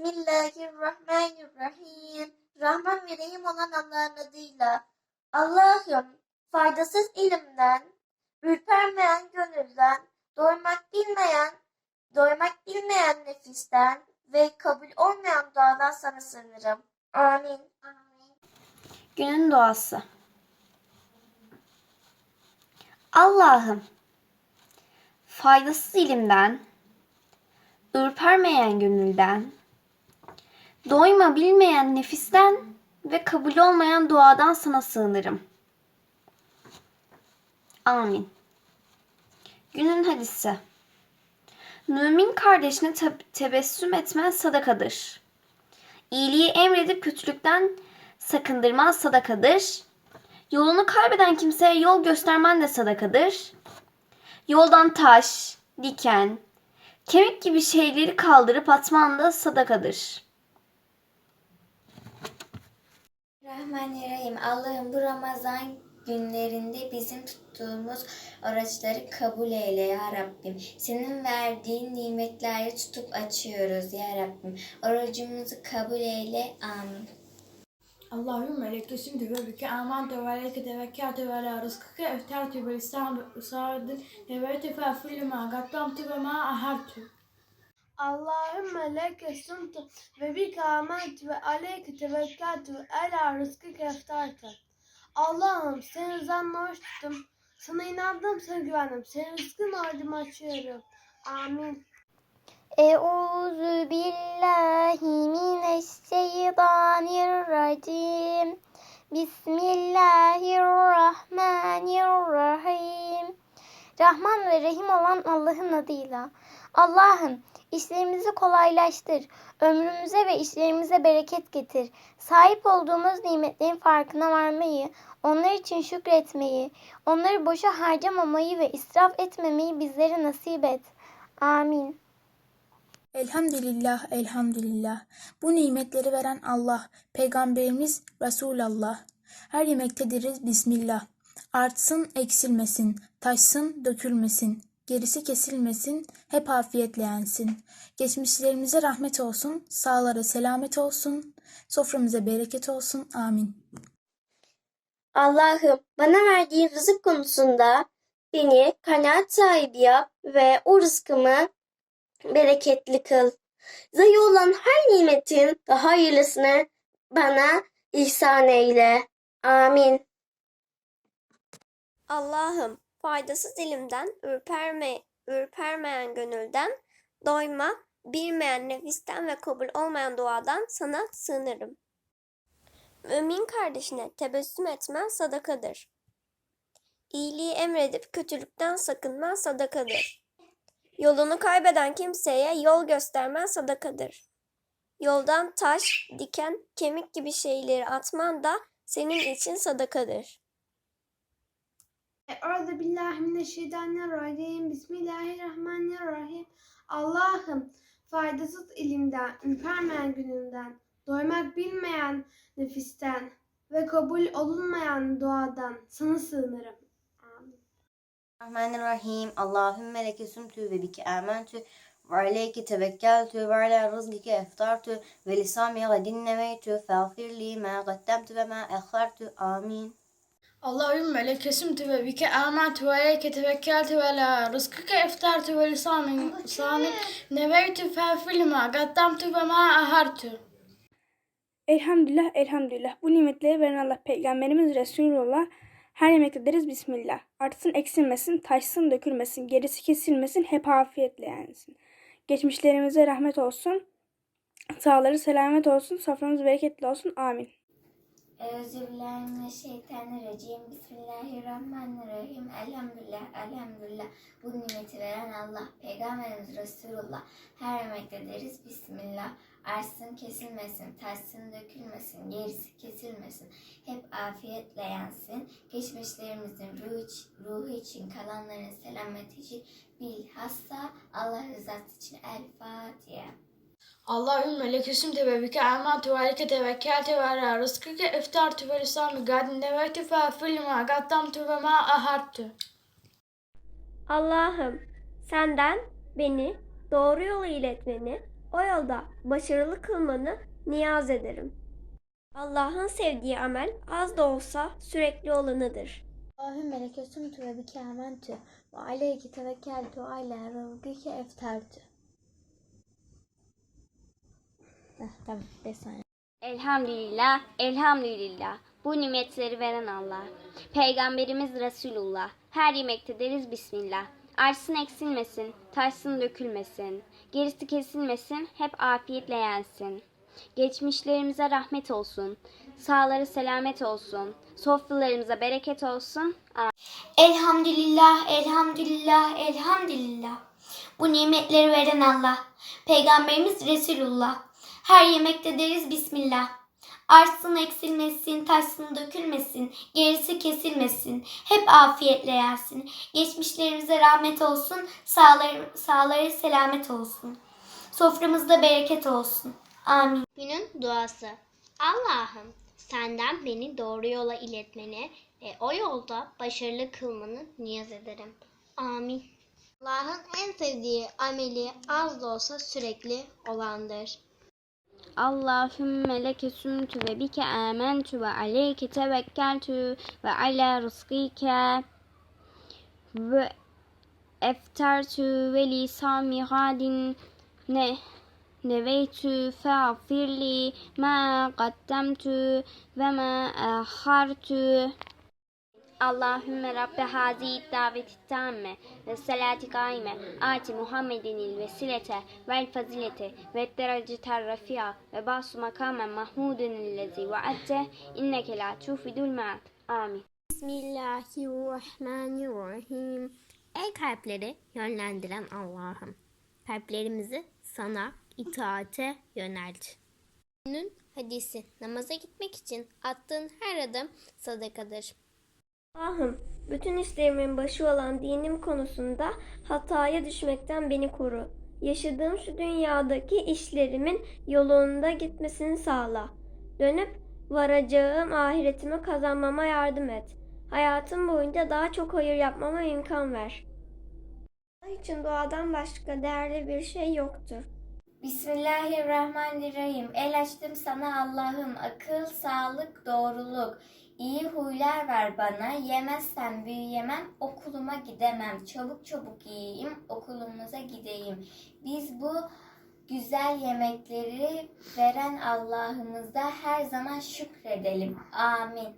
Bismillahirrahmanirrahim. Rahman ve Rahim olan Allah'ın adıyla. Allah'ım faydasız ilimden, ürpermeyen gönülden, doymak bilmeyen, doymak bilmeyen nefisten ve kabul olmayan duadan sana sığınırım. Amin. Günün duası. Allah'ım, faydasız ilimden, ürpermeyen gönülden, doyma bilmeyen nefisten ve kabul olmayan duadan sana sığınırım. Amin. Günün hadisi. Mümin kardeşine te- tebessüm etmen sadakadır. İyiliği emredip kötülükten sakındırman sadakadır. Yolunu kaybeden kimseye yol göstermen de sadakadır. Yoldan taş, diken, kemik gibi şeyleri kaldırıp atman da sadakadır. Rahmanirrahim. Allah'ım bu Ramazan günlerinde bizim tuttuğumuz araçları kabul eyle ya Rabbim. Senin verdiğin nimetlerle tutup açıyoruz ya Rabbim. Orucumuzu kabul eyle. Amin. Allahümme leke simdi göbüke amante ve leke tevekkâte ve la rızkıke eftertü ve lisan ve usadın ve ve tefâfüllü mâ gattamtü ve mâ ahartü. Allahümme leke sumtu ve bike amentü ve aleyke tevekkaltü ve ela rızkı keftartü. Allah'ım senin rızanla hoş tuttum. Sana inandım, sana güvendim. Senin rızkın ardımı açıyorum. Amin. Euzu billahi mineşşeytanirracim. Bismillahirrahmanirrahim. Rahman ve Rahim olan Allah'ın adıyla. Allah'ım işlerimizi kolaylaştır. Ömrümüze ve işlerimize bereket getir. Sahip olduğumuz nimetlerin farkına varmayı, onlar için şükretmeyi, onları boşa harcamamayı ve israf etmemeyi bizlere nasip et. Amin. Elhamdülillah, elhamdülillah. Bu nimetleri veren Allah, Peygamberimiz Resulallah. Her yemekte deriz Bismillah. Artsın, eksilmesin, taşsın, dökülmesin, gerisi kesilmesin, hep afiyetle yensin. Geçmişlerimize rahmet olsun, sağlara selamet olsun, soframıza bereket olsun. Amin. Allah'ım bana verdiğin rızık konusunda beni kanaat sahibi yap ve o rızkımı bereketli kıl. Zayi olan her nimetin daha hayırlısını bana ihsan eyle. Amin. Allah'ım faydasız ilimden, ürperme, ürpermeyen gönülden, doyma, bilmeyen nefisten ve kabul olmayan duadan sana sığınırım. Mümin kardeşine tebessüm etmen sadakadır. İyiliği emredip kötülükten sakınman sadakadır. Yolunu kaybeden kimseye yol göstermen sadakadır. Yoldan taş, diken, kemik gibi şeyleri atman da senin için sadakadır. Euzu billahi mineşşeytanirracim. Bismillahirrahmanirrahim. Allah'ım faydasız ilimden, ürpermeyen gününden, doymak bilmeyen nefisten ve kabul olunmayan duadan sana sığınırım. Amin. Rahmanirrahim. Allahümme leke sumtu ve bike amentü ve aleyke tevekkeltü ve ala rızkike eftartü ve lisami gadin nemeytü feğfirli ma qaddemtü ve ma ekhartü. Amin. Allahümme leke simtu ve bike amantu ve leke tevekkeltu ve la rızkıke eftartu ve lisamin samin neveytu fefilma gaddamtu ve ma ahartu. Elhamdülillah, elhamdülillah. Bu nimetleri veren Allah Peygamberimiz Resulullah her yemekte deriz Bismillah. Artsın eksilmesin, taşsın dökülmesin, gerisi kesilmesin, hep afiyetle yensin. Geçmişlerimize rahmet olsun, sağları selamet olsun, soframız bereketli olsun. Amin. Euzubillahimineşşeytanirracim. Bismillahirrahmanirrahim. Elhamdülillah, elhamdülillah. Bu nimeti veren Allah, Peygamberimiz Resulullah. Her yemekte deriz Bismillah. Artsın kesilmesin, taşsın dökülmesin, gerisi kesilmesin. Hep afiyetle yensin. Geçmişlerimizin ruhu, ruhu için, kalanların selameti için bilhassa Allah rızası için El Fatiha. Allahümme leküsümte ve bike amantu ve alike tevekkelte ve ala rızkıke iftartu ve lisanı gadin devetü fe filma gaddamtu ve ma ahartu. Allah'ım senden beni doğru yola iletmeni, o yolda başarılı kılmanı niyaz ederim. Allah'ın sevdiği amel az da olsa sürekli olanıdır. Allahümme leküsümtü ve bike amantu ve aleyke tevekkeltu ve ala rızkıke iftartu. Heh, tamam 5 saniye. Elhamdülillah, elhamdülillah. Bu nimetleri veren Allah. Peygamberimiz Resulullah. Her yemekte deriz Bismillah. Artsın eksilmesin, taşsın dökülmesin. Gerisi kesilmesin, hep afiyetle yensin. Geçmişlerimize rahmet olsun. Sağları selamet olsun. Sofralarımıza bereket olsun. Elhamdülillah, elhamdülillah, elhamdülillah. Bu nimetleri veren Allah. Peygamberimiz Resulullah. Her yemekte deriz Bismillah. Artsın eksilmesin, taşsın dökülmesin, gerisi kesilmesin. Hep afiyetle yersin. Geçmişlerimize rahmet olsun, sağları, sağları selamet olsun. Soframızda bereket olsun. Amin. Günün duası. Allah'ım senden beni doğru yola iletmeni ve o yolda başarılı kılmanı niyaz ederim. Amin. Allah'ın en sevdiği ameli az da olsa sürekli olandır. Allahümme leke sümtü ve bike amentu ve aleyke tevekkeltü ve ala rızkike ve eftartu ve li sami gadin ne neveytü fe'afirli ma qaddemtü ve ma ahartü Allahümme Rabbe hazi daveti tamme ve salati kaime ati Muhammedinil vesilete vel fazilete ve derecete rafia ve basu makamen mahmudun lezi vaadte inneke la tufidul maat. Amin. Bismillahirrahmanirrahim. Ey kalpleri yönlendiren Allah'ım. Kalplerimizi sana itaate yönelt. Günün hadisi. Namaza gitmek için attığın her adım sadakadır. Allah'ım, bütün işlerimin başı olan dinim konusunda hataya düşmekten beni koru. Yaşadığım şu dünyadaki işlerimin yolunda gitmesini sağla. Dönüp varacağım ahiretimi kazanmama yardım et. Hayatım boyunca daha çok hayır yapmama imkan ver. Allah için duadan başka değerli bir şey yoktur. Bismillahirrahmanirrahim. El açtım sana Allah'ım. Akıl, sağlık, doğruluk. İyi huylar ver bana. Yemezsem büyüyemem. Okuluma gidemem. Çabuk çabuk yiyeyim. Okulumuza gideyim. Biz bu güzel yemekleri veren Allah'ımıza her zaman şükredelim. Amin.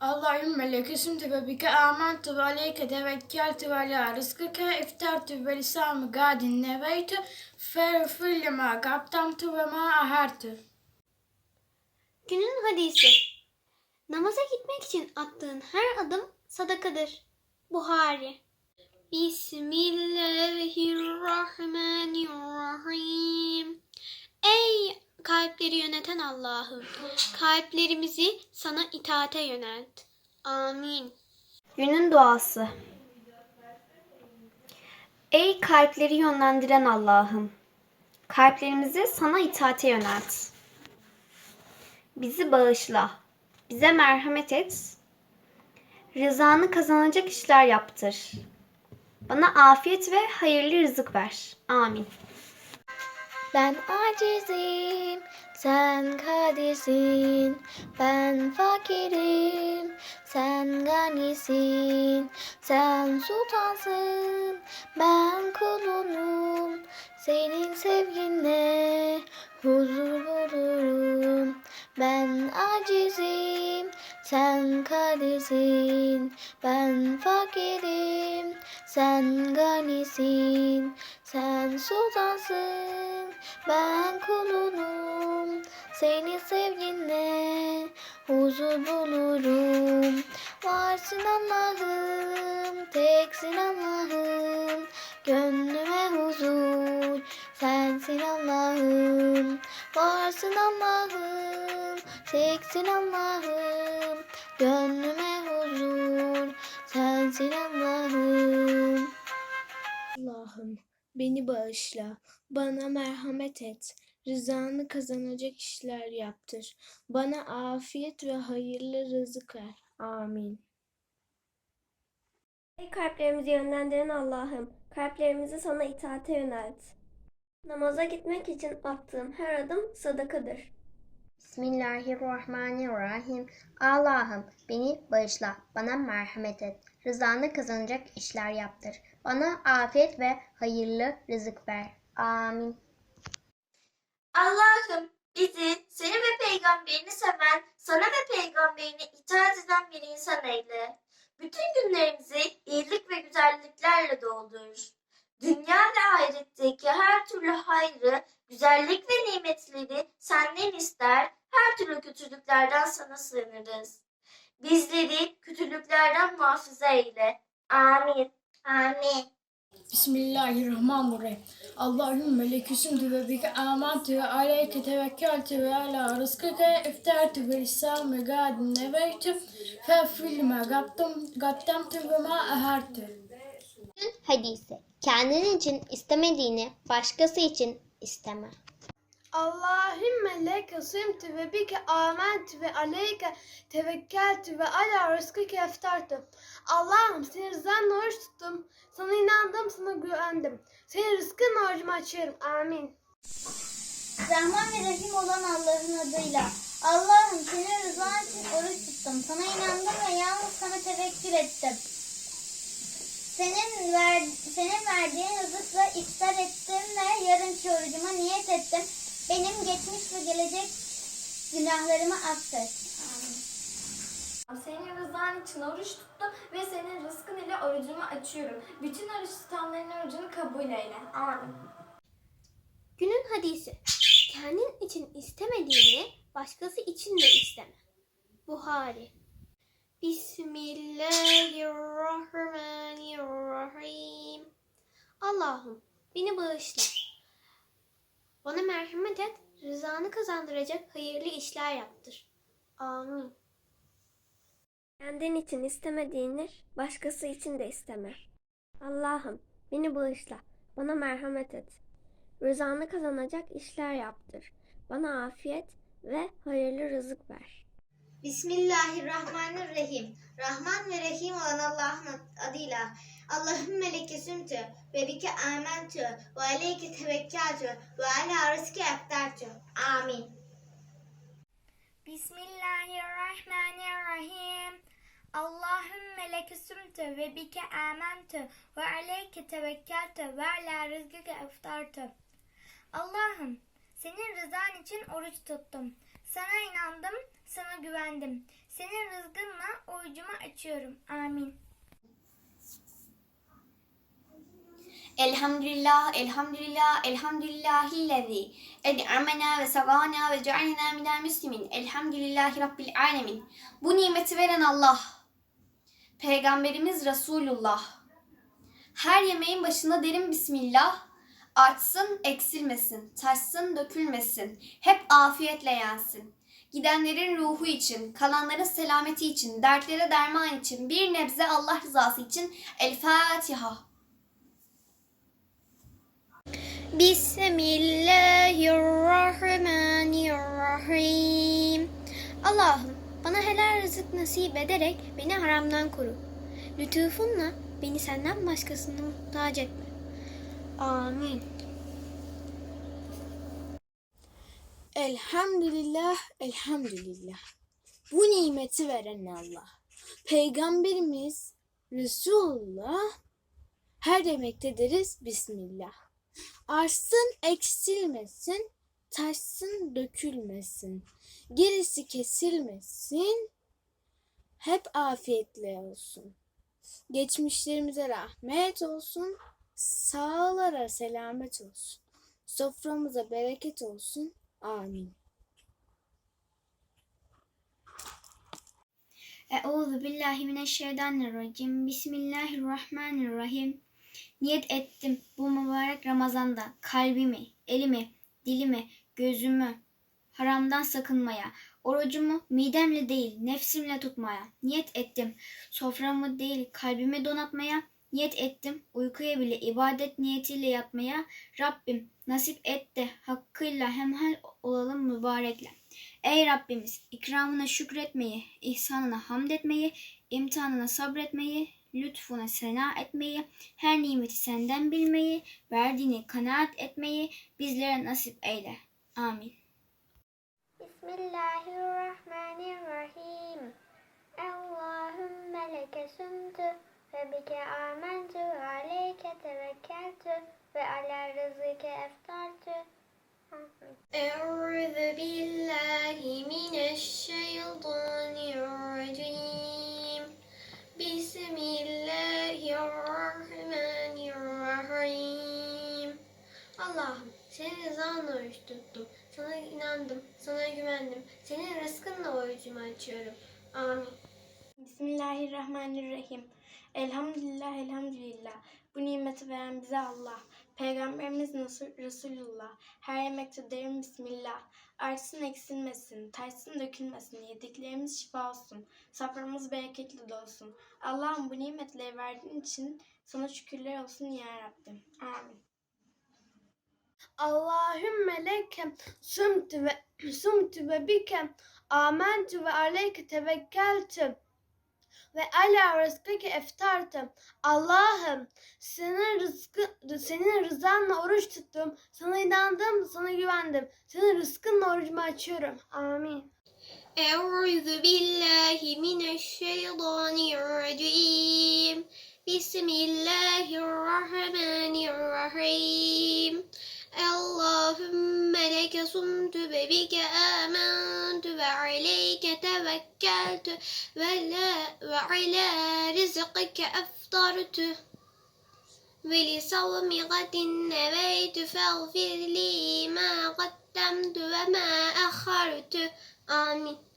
Allahümme leke sumtu ve bike amentü ve aleyke tevekkeltu ve ala rızkike eftartu ve lisami gadin neveytü ferfir lima qaddamtu ve ma ahartu. Günün hadisi. Namaza gitmek için attığın her adım sadakadır. Buhari. Bismillahirrahmanirrahim. Ey kalpleri yöneten Allah'ım, kalplerimizi sana itaate yönelt. Amin. Günün duası. Ey kalpleri yönlendiren Allah'ım, kalplerimizi sana itaate yönelt. Bizi bağışla, bize merhamet et, rızanı kazanacak işler yaptır. Bana afiyet ve hayırlı rızık ver. Amin. Ben acizim, sen kadirsin. Ben fakirim, sen ganisin. Sen sultansın, ben kulunum. Senin sevginle huzur. Ben acizim, sen kadirsin. Ben fakirim, sen ganisin. Sen sultansın, ben kulunum. Senin sevginle huzur bulurum. Varsın Allah'ım, teksin Allah'ım. Gönlüme huzur, sensin Allah'ım. Varsın Allah'ım, teksin Allah'ım. Gönlüme huzur, sensin Allah'ım. Allah'ım beni bağışla, bana merhamet et, rızanı kazanacak işler yaptır. Bana afiyet ve hayırlı rızık ver. Amin. Ey kalplerimizi yönlendiren Allah'ım, kalplerimizi sana itaate yönelt. Namaza gitmek için attığım her adım sadakadır. Bismillahirrahmanirrahim. Allah'ım beni bağışla, bana merhamet et. Rızanı kazanacak işler yaptır. Bana afiyet ve hayırlı rızık ver. Amin. Allah'ım bizi seni ve peygamberini seven, sana ve peygamberine itaat eden bir insan eyle. Bütün günlerimizi iyilik ve güzelliklerle doldur. Dünya ve ahiretteki her türlü hayrı, güzellik ve nimetleri senden ister, her türlü kötülüklerden sana sığınırız. Bizleri kötülüklerden muhafaza eyle. Amin. Amin. Bismillahirrahmanirrahim. Allahümme leküsümtü ve bike amantü ve aleyke tevekkeltü ve ala rızkıke iftartü ve lissâme gâdin neveytü fefillime gaddamtü ve ma ehertü. Hadisi. Kendin için istemediğini başkası için isteme. Allahümme leke sımtı ve bike amentü ve aleyke tevekkeltü ve ala rızkıke eftartı. Allah'ım senin rızanla oruç tuttum. Sana inandım, sana güvendim. Senin rızkın harcımı açıyorum. Amin. Rahman ve Rahim olan Allah'ın adıyla. Allah'ım senin rızan için oruç tuttum. Sana inandım ve yalnız sana tevekkül ettim. Senin, ver, senin verdiğin rızıkla iftar ettim ve yarınki orucuma niyet ettim. Benim geçmiş ve gelecek günahlarımı affet. Senin rızan için oruç tuttum ve senin rızkın ile orucumu açıyorum. Bütün oruç tutanların orucunu kabul eyle. Amin. Günün hadisi. Kendin için istemediğini başkası için de isteme. Buhari. Bismillahirrahmanirrahim. Allah'ım beni bağışla. Bana merhamet et, rızanı kazandıracak hayırlı işler yaptır. Amin. Kendin için istemediğini başkası için de isteme. Allah'ım beni bağışla, bana merhamet et. Rızanı kazanacak işler yaptır. Bana afiyet ve hayırlı rızık ver. Bismillahirrahmanirrahim. Rahman ve Rahim olan Allah'ın adıyla. Allahümme leke sümtü ve bike amentü ve aleyke tevekkeltü ve ala rızkı eftartü. Amin. Bismillahirrahmanirrahim. Allahümme leke sümtü ve bike amentü ve aleyke tevekkeltü ve ala rızkıke eftartü. Allah'ım senin rızan için oruç tuttum. Sana inandım, sana güvendim. Senin rızkınla orucumu açıyorum. Amin. Elhamdülillah, elhamdülillah, elhamdülillahillezî ed'amena ve sagana ve cealina minel müslimin. Elhamdülillahi Rabbil alemin. Bu nimeti veren Allah. Peygamberimiz Resulullah. Her yemeğin başında derin Bismillah. Artsın, eksilmesin, taşsın, dökülmesin. Hep afiyetle yensin. Gidenlerin ruhu için, kalanların selameti için, dertlere derman için, bir nebze Allah rızası için El Fatiha. Bismillahirrahmanirrahim. Allah'ım bana helal rızık nasip ederek beni haramdan koru. Lütfunla beni senden başkasına muhtaç etme. Amin. Elhamdülillah, elhamdülillah. Bu nimeti veren Allah. Peygamberimiz Resulullah her yemekte deriz Bismillah. Arsın eksilmesin, taşsın dökülmesin. Gerisi kesilmesin, hep afiyetle olsun. Geçmişlerimize rahmet olsun, sağlara selamet olsun. Soframıza bereket olsun. Amin. Euzu billahi mineşşeytanirracim. Bismillahirrahmanirrahim. Niyet ettim bu mübarek Ramazan'da kalbimi, elimi, dilimi, gözümü haramdan sakınmaya, orucumu midemle değil nefsimle tutmaya niyet ettim. Soframı değil kalbimi donatmaya niyet ettim. Uykuya bile ibadet niyetiyle yatmaya Rabbim nasip et de hakkıyla hemhal olalım mübarekle. Ey Rabbimiz ikramına şükretmeyi, ihsanına hamd etmeyi, imtihanına sabretmeyi lütfuna sena etmeyi, her nimeti senden bilmeyi, verdiğini kanaat etmeyi bizlere nasip eyle. Amin. Bismillahirrahmanirrahim. Allahümme leke sümtü ve bike amentu ve aleyke tevekkeltü ve ala rızıke eftartü. Amin. أعوذ بالله من الشيطان الرجيم بسم الله الرحمن الرحيم Allah'ım senin rızanla oruç tuttum. Sana inandım, sana güvendim. Senin rızkınla orucumu açıyorum. Amin. Bismillahirrahmanirrahim. Elhamdülillah, elhamdülillah. Bu nimeti veren bize Allah. Peygamberimiz Resul- Resulullah. Her yemekte derin Bismillah. Artsın eksilmesin, taşsın dökülmesin. Yediklerimiz şifa olsun. Soframız bereketli dolsun. Allah'ım bu nimetleri verdiğin için sana şükürler olsun ya Rabbim. Amin. Allahümme leke sumtu ve sumtu ve bike amentu ve aleyke tevekkeltü ve ala rızkıke eftartım. Allah'ım senin rızkı, senin rızanla oruç tuttum. Sana inandım, sana güvendim. Senin rızkınla orucumu açıyorum. Amin. Euzu billahi mineşşeytanirracim. Bismillahirrahmanirrahim. اللهم لك صمت وبك آمنت وعليك توكلت ولا وعلى رزقك أفطرت. ولصوم غد نويت فاغفر لي ما قدمت وما أخرت. آمين.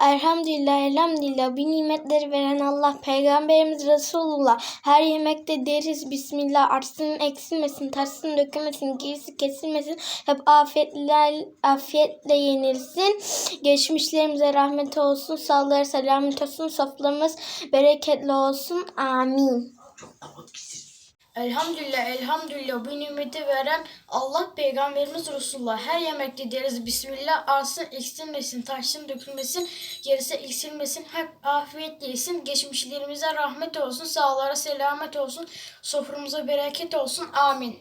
Elhamdülillah, elhamdülillah. Bu nimetleri veren Allah, Peygamberimiz Resulullah. Her yemekte deriz Bismillah. Artsın, eksilmesin, taşsın, dökülmesin, gerisi kesilmesin. Hep afiyetle, afiyetle yenilsin. Geçmişlerimize rahmet olsun, sağlıkları selamet olsun, soframız bereketli olsun. Amin. Elhamdülillah, elhamdülillah bu nimeti veren Allah Peygamberimiz Resulullah. Her yemekte deriz Bismillah. Alsın, eksilmesin, taşsın, dökülmesin, gerisi eksilmesin. Hep afiyet yesin. Geçmişlerimize rahmet olsun, sağlara selamet olsun, soframıza bereket olsun. Amin.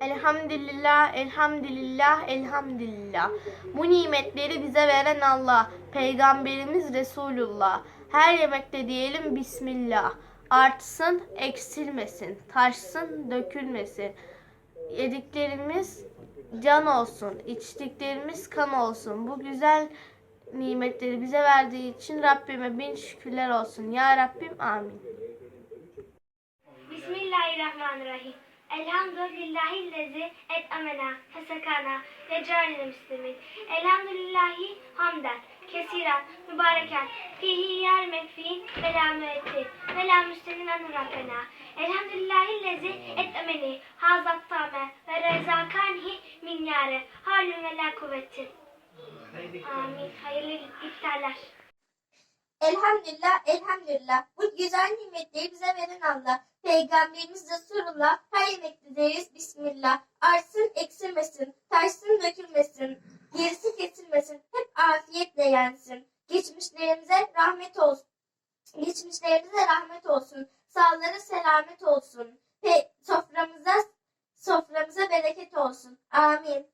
Elhamdülillah, elhamdülillah, elhamdülillah. Bu nimetleri bize veren Allah, Peygamberimiz Resulullah. Her yemekte diyelim Bismillah. Artsın, eksilmesin, taşsın, dökülmesin. Yediklerimiz can olsun, içtiklerimiz kan olsun. Bu güzel nimetleri bize verdiği için Rabbime bin şükürler olsun. Ya Rabbim amin. Bismillahirrahmanirrahim. Elhamdülillahillezi et amena fesakana ve cealina müslimin. Elhamdülillahi hamden kesiren mübareken fihi yer mekfiin ve la müetti ve la müstenin anı Rabbena. Elhamdülillahillezi et ameni hazat tame ve rezakanhi min yare halün ve la kuvvetin. Amin. Hayırlı iftarlar. Elhamdülillah, elhamdülillah. Bu güzel nimetleri bize veren Allah. Peygamberimiz Resulullah her yemekte deriz Bismillah. Artsın, eksilmesin, taşsın, dökülmesin, gerisi kesilmesin. Hep afiyetle yensin. Geçmişlerimize rahmet olsun. Geçmişlerimize rahmet olsun. Sağlara selamet olsun. Pe soframıza soframıza bereket olsun. Amin.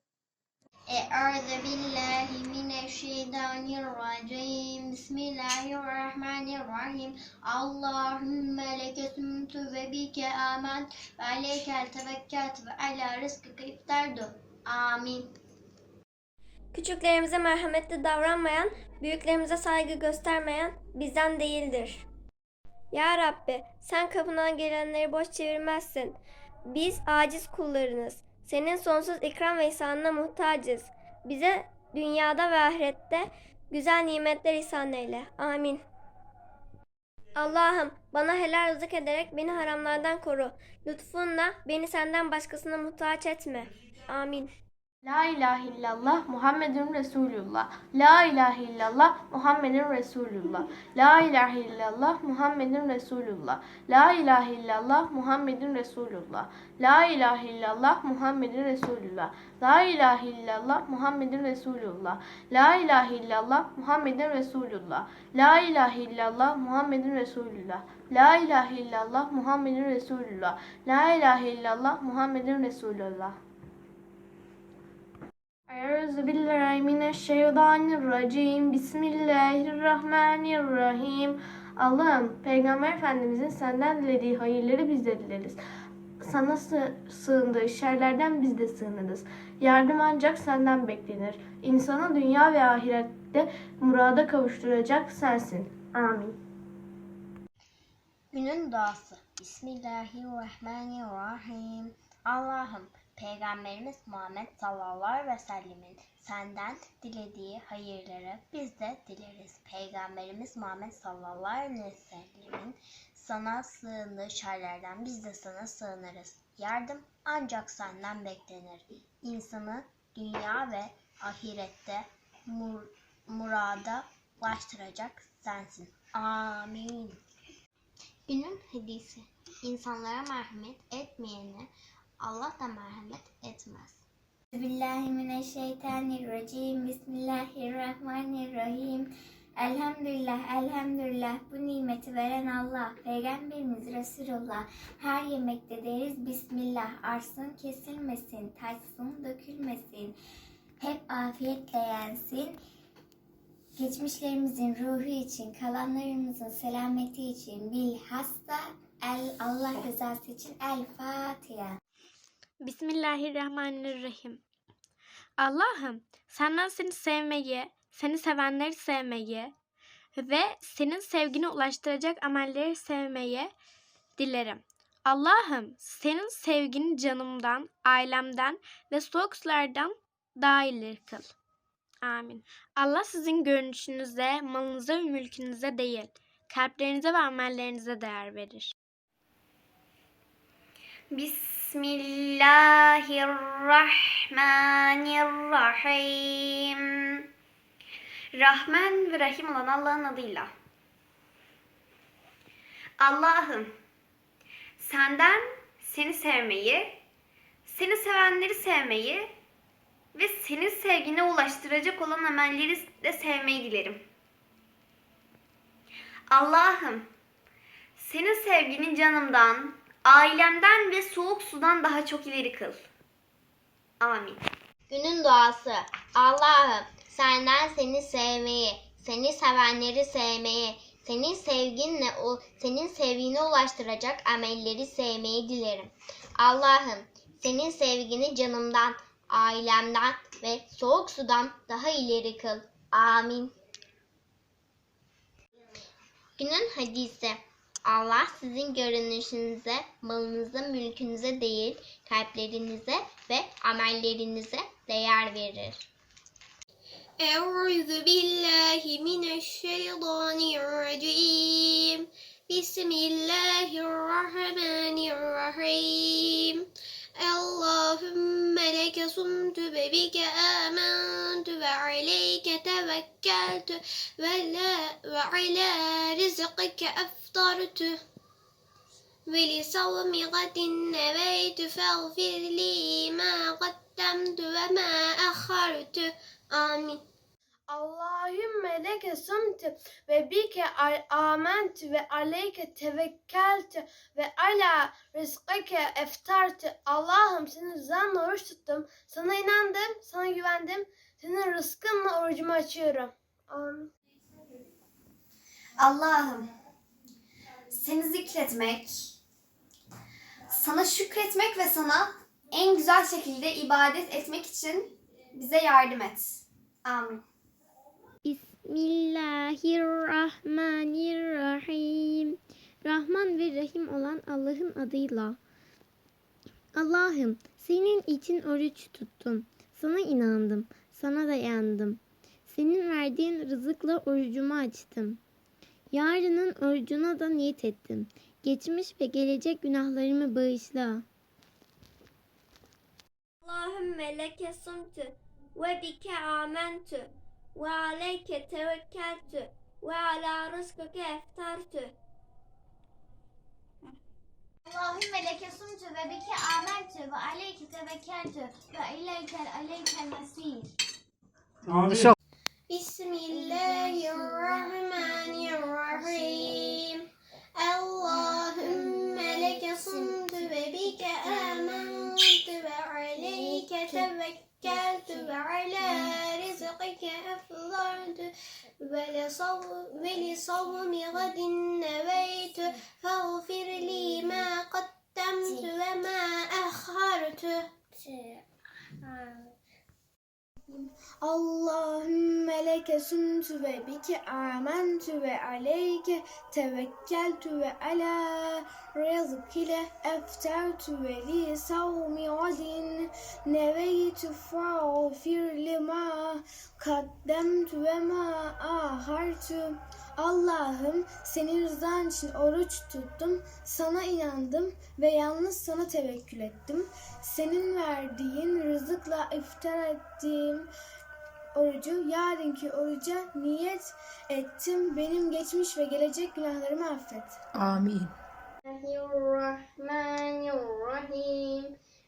أعوذ بالله من الشيطان الرجيم بسم الله الرحمن الرحيم اللهم لك سمت وبك آمنت وعليك توكلت وعلى رزقك افترض آمين Küçüklerimize merhametli davranmayan, büyüklerimize saygı göstermeyen bizden değildir. Ya Rabbi, sen kapından gelenleri boş çevirmezsin. Biz aciz kullarınız. Senin sonsuz ikram ve ihsanına muhtacız. Bize dünyada ve ahirette güzel nimetler ihsan eyle. Amin. Allah'ım bana helal rızık ederek beni haramlardan koru. Lütfunla beni senden başkasına muhtaç etme. Amin. La ilahe illallah Muhammedun Resulullah. La ilahe illallah Muhammedun Resulullah. La ilahe illallah Muhammedun Resulullah. La ilahe illallah Muhammedun Resulullah. La ilahe illallah Muhammedun Resulullah. La ilahe illallah Muhammedun Resulullah. La ilahe illallah Muhammedun Resulullah. La ilahe illallah Muhammedun Resulullah. La ilahe illallah Muhammedun Resulullah. La ilahe illallah Muhammedun Resulullah. Euzu billahi mineşşeytanirracim. Bismillahirrahmanirrahim. Allah'ım Peygamber Efendimizin senden dilediği hayırları biz de dileriz. Sana sı- sığındığı şerlerden biz de sığınırız. Yardım ancak senden beklenir. İnsanı dünya ve ahirette murada kavuşturacak sensin. Amin. Günün duası. Bismillahirrahmanirrahim. Allah'ım Peygamberimiz Muhammed sallallahu ve sellemin senden dilediği hayırları biz de dileriz. Peygamberimiz Muhammed sallallahu ve sellemin sana sığındığı şerlerden biz de sana sığınırız. Yardım ancak senden beklenir. İnsanı dünya ve ahirette mur- murada ulaştıracak sensin. Amin. Günün hadisi. İnsanlara merhamet etmeyene Allah da merhamet etmez. Bismillahirrahmanirrahim. Bismillahirrahmanirrahim. Elhamdülillah, elhamdülillah. Bu nimeti veren Allah, Peygamberimiz Resulullah. Her yemekte deriz Bismillah. Arsın kesilmesin, taşsın dökülmesin. Hep afiyetle yensin. Geçmişlerimizin ruhu için, kalanlarımızın selameti için bilhassa el Allah rızası için El Fatiha. Bismillahirrahmanirrahim. Allah'ım senden seni sevmeyi, seni sevenleri sevmeyi ve senin sevgini ulaştıracak amelleri sevmeyi dilerim. Allah'ım senin sevgini canımdan, ailemden ve soğuk sulardan daha ileri kıl. Amin. Allah sizin görünüşünüze, malınıza ve mülkünüze değil, kalplerinize ve amellerinize değer verir. Bismillahirrahmanirrahim. Rahman ve Rahim olan Allah'ın adıyla. Allah'ım senden seni sevmeyi, seni sevenleri sevmeyi ve senin sevgine ulaştıracak olan amelleri de sevmeyi dilerim. Allah'ım senin sevgini canımdan, ailemden ve soğuk sudan daha çok ileri kıl. Amin. Günün duası. Allah'ım senden seni sevmeyi, seni sevenleri sevmeyi, senin sevginle o senin sevgine ulaştıracak amelleri sevmeyi dilerim. Allah'ım senin sevgini canımdan, ailemden ve soğuk sudan daha ileri kıl. Amin. Günün hadisi. Allah sizin görünüşünüze, malınıza, mülkünüze değil, kalplerinize ve amellerinize değer verir. Euzu billahi mineşşeytanirracim. Bismillahirrahmanirrahim. اللهم لك صمت وبك آمنت وعليك توكلت ولا وعلى رزقك أفطرت. ولصوم غد نويت فاغفر لي ما قدمت وما أخرت. آمين. Allahümme leke sumtu ve bike amentu ve aleyke tevekkeltu ve ala rızkike eftartu. Allah'ım senin rızanla oruç tuttum. Sana inandım, sana güvendim. Senin rızkınla orucumu açıyorum. Amin. Allah'ım seni zikretmek, sana şükretmek ve sana en güzel şekilde ibadet etmek için bize yardım et. Amin. Bismillahirrahmanirrahim. Rahman ve Rahim olan Allah'ın adıyla. Allah'ım senin için oruç tuttum. Sana inandım. Sana dayandım. Senin verdiğin rızıkla orucumu açtım. Yarının orucuna da niyet ettim. Geçmiş ve gelecek günahlarımı bağışla. Allahümme leke sumtu ve bike amentu ve aleyke tevekkeltu ve ala rızkıke eftartu. Allahümme leke sumtu ve bike amentü ve aleyke tevekkeltü ve ileykel aleykel mesir. Bismillahirrahmanirrahim. Allahümme leke sumtu ve bike amentü ve aleyke tevekkeltü توكلت على رزقك أفضلت ولصوم غد نويت فاغفر لي ما قدمت وما أخرت. Allahümme leke sumtu ve bike amentu ve aleyke tevekkeltu ve ala rızkile eftertu ve li savmi gadin neveytu fağfir lima kaddemtu ve ma ahartu Allah'ım senin rızan için oruç tuttum, sana inandım ve yalnız sana tevekkül ettim. Senin verdiğin rızıkla iftar ettiğim orucu yarınki oruca niyet ettim. Benim geçmiş ve gelecek günahlarımı affet. Amin.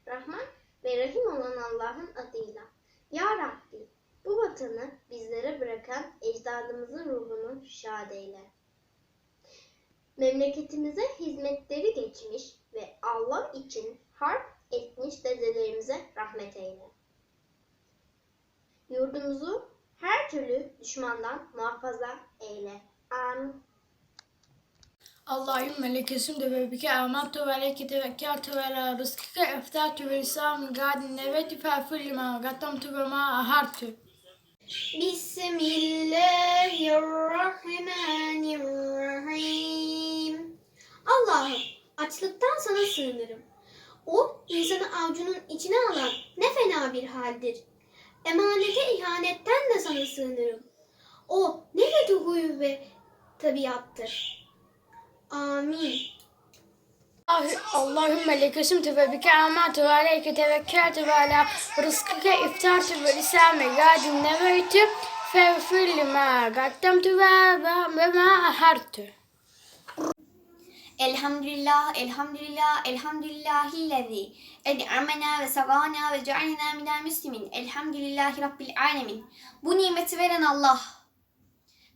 Rahman ve Rahim olan Allah'ın adıyla. Ya Rabbi, vatanı bizlere bırakan ecdadımızın ruhunu şad eyle. Memleketimize hizmetleri geçmiş ve Allah için harp etmiş dedelerimize rahmet eyle. Yurdumuzu her türlü düşmandan muhafaza eyle. Amin. Allahümme leke sumtu ve bike amantu ve aleyke tevekkeltu ve ala rızkike eftartu ve lisami gadin neveti ferfir Bismillahirrahmanirrahim. Allah'ım açlıktan sana sığınırım. O insanı avucunun içine alan ne fena bir haldir. Emanete ihanetten de sana sığınırım. O ne kötü huy ve tabiattır. Amin. Allahümme leke sumtu ve bike amantu ve aleyke tevekkeltu ve ala rızkike iftartu ve lisami gadin neveytu ferfir lima gattamtu ve ma ahartu. Elhamdülillah, elhamdülillah, elhamdülillahillezî en'amena ve sagana ve cealina minel müslimin. Elhamdülillahi Rabbil alemin. Bu nimeti veren Allah.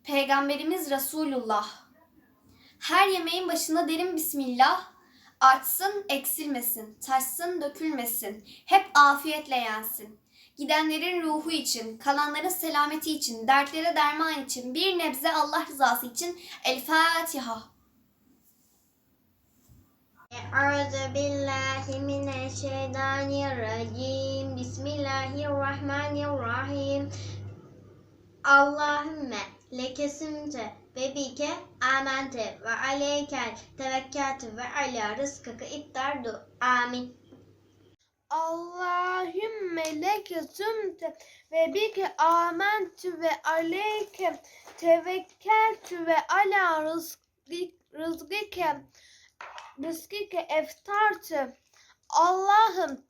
Peygamberimiz Resulullah. Her yemeğin başında derin Bismillah. Artsın, eksilmesin, taşsın, dökülmesin. Hep afiyetle yensin. Gidenlerin ruhu için, kalanların selameti için, dertlere derman için, bir nebze Allah rızası için El Fatiha. Euzu billahi mineşşeytanirracim. Bismillahirrahmanirrahim. Allahümme leke sümte ve bike amente ve aleykel tevekkeltu ve ala rızkıka iftardu. Amin. Allahümme leke sumte ve bike amentu ve aleyke tevekkeltu ve ala rızkik- rızkike rızkike eftartu. Allah'ım